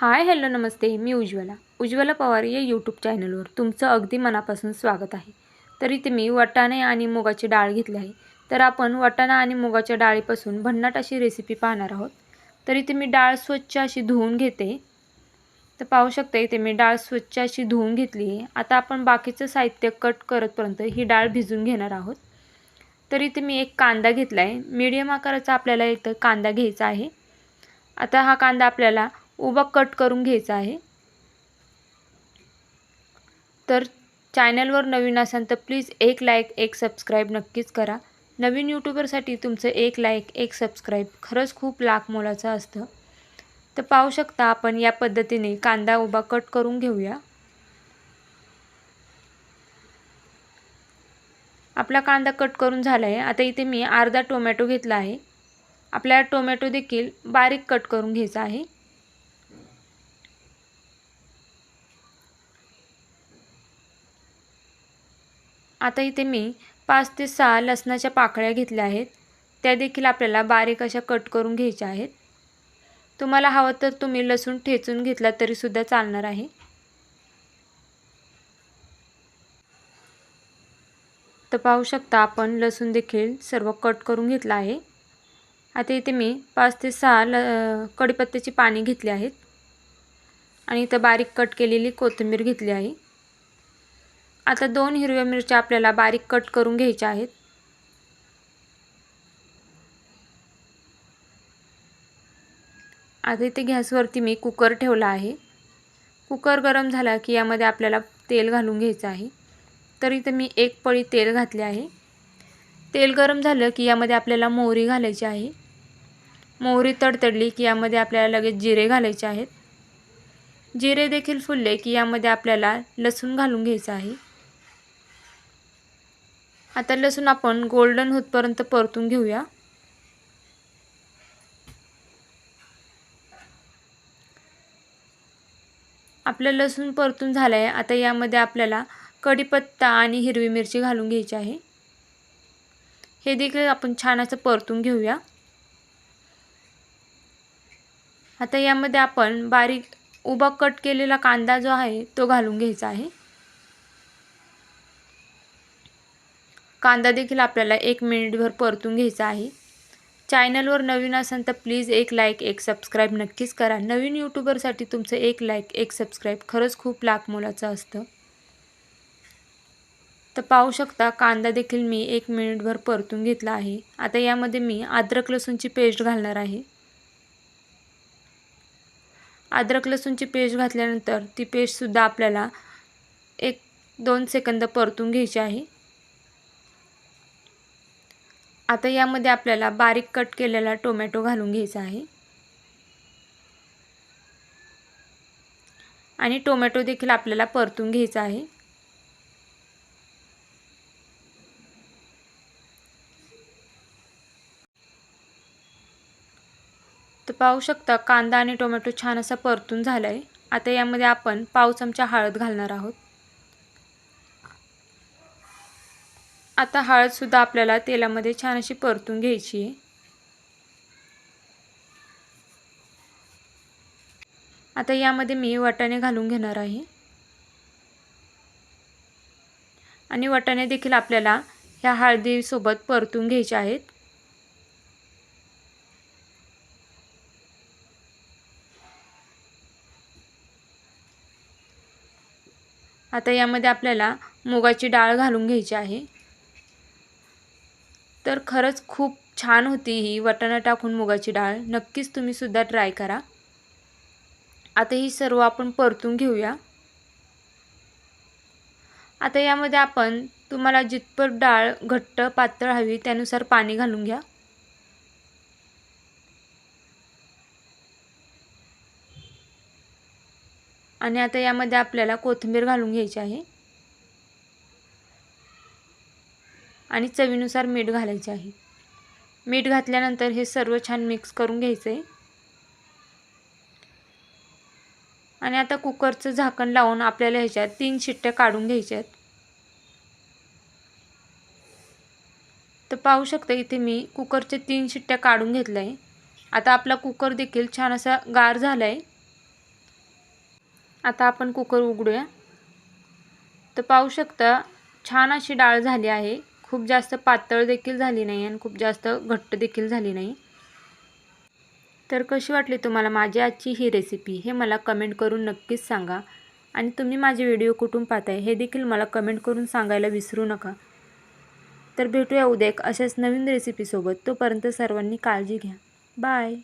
हाय hello नमस्ते. मी उज्ज्वला. उज्ज्वला पवार या यूट्यूब चॅनलवर तुमचं अगदी मनापासून स्वागत आहे. तर इथे मी वटाणे आणि मुगाची डाळ घेतली आहे. तर आपण वटाणा आणि मुगाच्या डाळीपासून भन्नाट अशी रेसिपी पाहणार आहोत. तर इथे मी डाळ स्वच्छ अशी धुवून घेते. तर पाहू शकता इथे मी डाळ स्वच्छ अशी धुवून घेतली आहे. आता आपण बाकीचं साहित्य कट करतपर्यंत ही डाळ भिजून घेणार आहोत. तर इथे मी एक कांदा घेतला आहे मीडियम आकाराचा आपल्याला इथं कांदा घ्यायचा आहे. आता हा कांदा आपल्याला उभा कट करून घ्यायचा आहे. तर चॅनलवर नवीन असाल तर प्लीज एक लाईक एक सबस्क्राईब नक्कीच करा. नवीन यूट्यूबरसाठी तुमचं एक लाईक एक सबस्क्राईब खरंच खूप लाख मोलाचं असतं. तर पाहू शकता आपण या पद्धतीने कांदा उभा कट करून घेऊया. आपला कांदा कट करून झाला आहे आता इथे मी अर्धा टोमॅटो घेतला आहे. आपल्याला टोमॅटो देखील बारीक कट करून घ्यायचा आहे. आता इथे मी पाच ते सहा लसणाच्या पाकळ्या घेतल्या आहेत. त्या देखील आपल्याला बारीक अशा कट करून घ्यायच्या आहेत. तुम्हाला हवं तर तुम्ही लसूण ठेचून घेतला तरीसुद्धा चालणार आहे. तर पाहू शकता आपण लसूण देखील सर्व कट करून घेतला आहे. आता इथे मी पाच ते सहा ल कडीपत्त्याची पाणी घेतली आहेत. आणि इथं बारीक कट केलेली कोथिंबीर घेतली आहे. आता दोन हिरव्या मिरच्या आपल्याला बारीक कट करून घ्यायच्या आहेत. आता इथे गॅसवरती मी कुकर ठेवला आहे. कुकर गरम झाला की यामध्ये आपल्याला तेल घालून घ्यायचं आहे. तर इथं मी एक पळी तेल घातले आहे. तेल गरम झालं की यामध्ये आपल्याला मोहरी घालायची आहे. मोहरी तडतडली की यामध्ये आपल्याला लगेच जिरे घालायचे आहेत. जिरे देखील फुलले की यामध्ये आपल्याला लसूण घालून घ्यायचं आहे. आता लसूण आपण गोल्डन होतपर्यंत परतून घेऊया. आपलं लसूण परतून झालं आहे आता यामध्ये आपल्याला कढीपत्ता आणि हिरवी मिरची घालून घ्यायची आहे. हे देखील आपण छान असं परतून घेऊया. आता यामध्ये आपण बारीक उभा कट केलेला कांदा जो आहे तो घालून घ्यायचा आहे. कांदा देखील आपल्याला एक मिनिटभर परतून घ्यायचा आहे. चॅनलवर नवीन असाल तर प्लीज एक लाईक एक सबस्क्राईब नक्कीच करा. नवीन यूट्यूबरसाठी तुमचं एक लाईक एक सबस्क्राईब खरंच खूप लाख मोलाचं असतं. तर पाहू शकता कांदा देखील मी एक मिनिटभर परतून घेतला आहे. आता यामध्ये मी अद्रक लसूणची पेस्ट घालणार आहे. अद्रक लसूणची पेस्ट घातल्यानंतर ती पेस्टसुद्धा आपल्याला एक दोन सेकंद परतून घ्यायची आहे. आता यामध्ये आपल्याला बारीक कट केलेला टोमॅटो घालून घ्यायचा आहे. आणि टोमॅटो देखील आपल्याला परतून घ्यायचा आहे. तर पाहू शकता कांदा आणि टोमॅटो छान असा परतून झाला आहे आता यामध्ये आपण पाव चमचा हळद घालणार आहोत. आता हळदसुद्धा आपल्याला तेलामध्ये छान अशी परतून घ्यायची आहे. आता यामध्ये मी वाटाणे घालून घेणार आहे. आणि वाटाणे देखील आपल्याला ह्या हळदीसोबत परतून घ्यायचे आहेत. आता यामध्ये आपल्याला मुगाची डाळ घालून घ्यायची आहे. तर खरंच खूप छान होती ही वटाणा टाकून मुगाची डाळ. नक्कीच तुम्हीसुद्धा ट्राय करा. आता ही सर्व आपण परतून घेऊया. आता यामध्ये आपण तुम्हाला जितपत डाळ घट्ट पातळ हवी त्यानुसार पाणी घालून घ्या. आणि आता यामध्ये आपल्याला कोथिंबीर घालून घ्यायची आहे. आणि चवीनुसार मीठ घालायचे आहे. मीठ घातल्यानंतर हे सर्व छान मिक्स करून घ्यायचं. आहे आणि आता कुकरचं झाकण लावून आपल्याला ह्याच्यात तीन शिट्ट्या काढून घ्यायच्या आहेत तर पाहू शकता इथे मी कुकरच्या तीन शिट्ट्या काढून घेतल्या. आहे आता आपला कुकर देखील छान असा गार झाला आहे आता आपण कुकर उघडूया. तर पाहू शकता छान अशी डाळ झाली आहे. खूप जास्त पातळ देखील झाली नाही आणि खूप जास्त घट्ट देखील झाली नाही. तर कशी वाटली तुम्हाला माझी आजची ही रेसिपी हे मला कमेंट करून नक्कीच सांगा. आणि तुम्ही माझे व्हिडिओ कुठून पाहताय हे देखील मला कमेंट करून सांगायला विसरू नका. तर भेटूया उद्या एक अशाच नवीन रेसिपीसोबत तोपर्यंत सर्वांनी काळजी घ्या. बाय